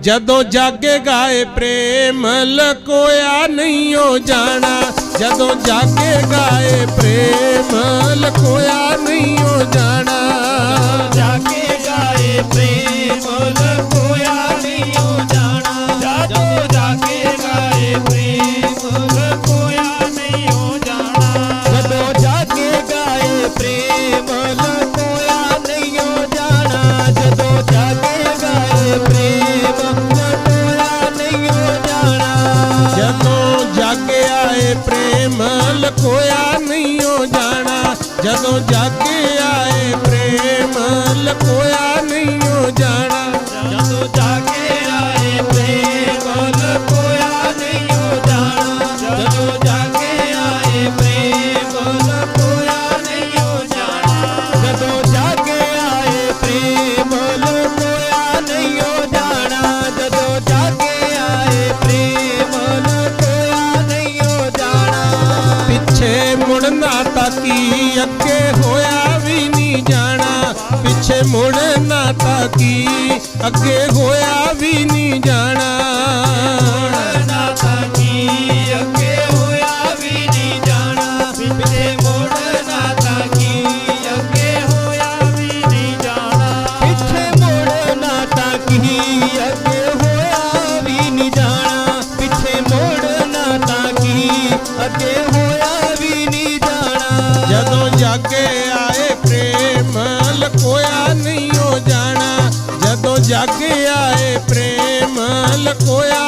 ਜਦੋਂ ਜਾਗੇ ਗਾਏ ਪ੍ਰੇਮ, ਲਕੋਇਆ ਨਹੀਂ ਹੋ ਜਾਣਾ। ਜਦੋਂ ਜਾਗੇ ਗਾਏ ਪ੍ਰੇਮ, ਲਕੋਇਆ ਨਹੀਂ ਹੋ ਜਾਣਾ। ਜਾਗੇ ਗਾਏ ਪ੍ਰੇਮ, ਲਕੋਇਆ ਨਹੀਂ ਹੋ ਜਾਣਾ। ਜਦੋਂ ਜਾਗੇ ਗਾਏ ਪ੍ਰੇਮ, ਲਕੋਇਆ ਨਹੀਂ ਹੋ ਜਾਣਾ। ਜਦੋਂ ਜਾਗੇ ਗਾਏ ਪ੍ਰੇਮ ਪ੍ਰੇਮ ਨਹੀਂ ਹੋ ਜਾਣਾ। ਜਦੋਂ ਜਾਗੇ ਤਾਕੀ ਅੱਗੇ ਹੋਇਆ ਵੀ ਨਹੀਂ ਜਾਣਾ? ਪਿੱਛੇ ਮੁੜਨਾ ਤਾਕੀ ਅੱਗੇ ਹੋਇਆ ਵੀ ਨਹੀਂ ਜਾਣਾ। ਨਾ ਤਾਂ ਕੀ? ਅੱਗੇ ਹੋਇਆ ਵੀ ਨਹੀਂ ਜਾਣਾ। ਪਿੱਛੇ ਮੁੜਨਾ ਤਾਂ ਕੀ? ਅੱਗੇ ਹੋਇਆ ਵੀ ਨਹੀਂ ਜਾਣਾ। ਪਿੱਛੇ ਮੁੜਨਾ ਤਾਂ ਕੀ? ਅੱਗੇ ਹੋਇਆ ਵੀ ਨਹੀਂ ਜਾਣਾ। ਪਿੱਛੇ ਮੁੜਨਾ ਤਾਂ ਕੀ? ਅੱਗੇ ਜਾਗੇ ਆਏ ਪ੍ਰੇਮ ਲਕੋਇਆ।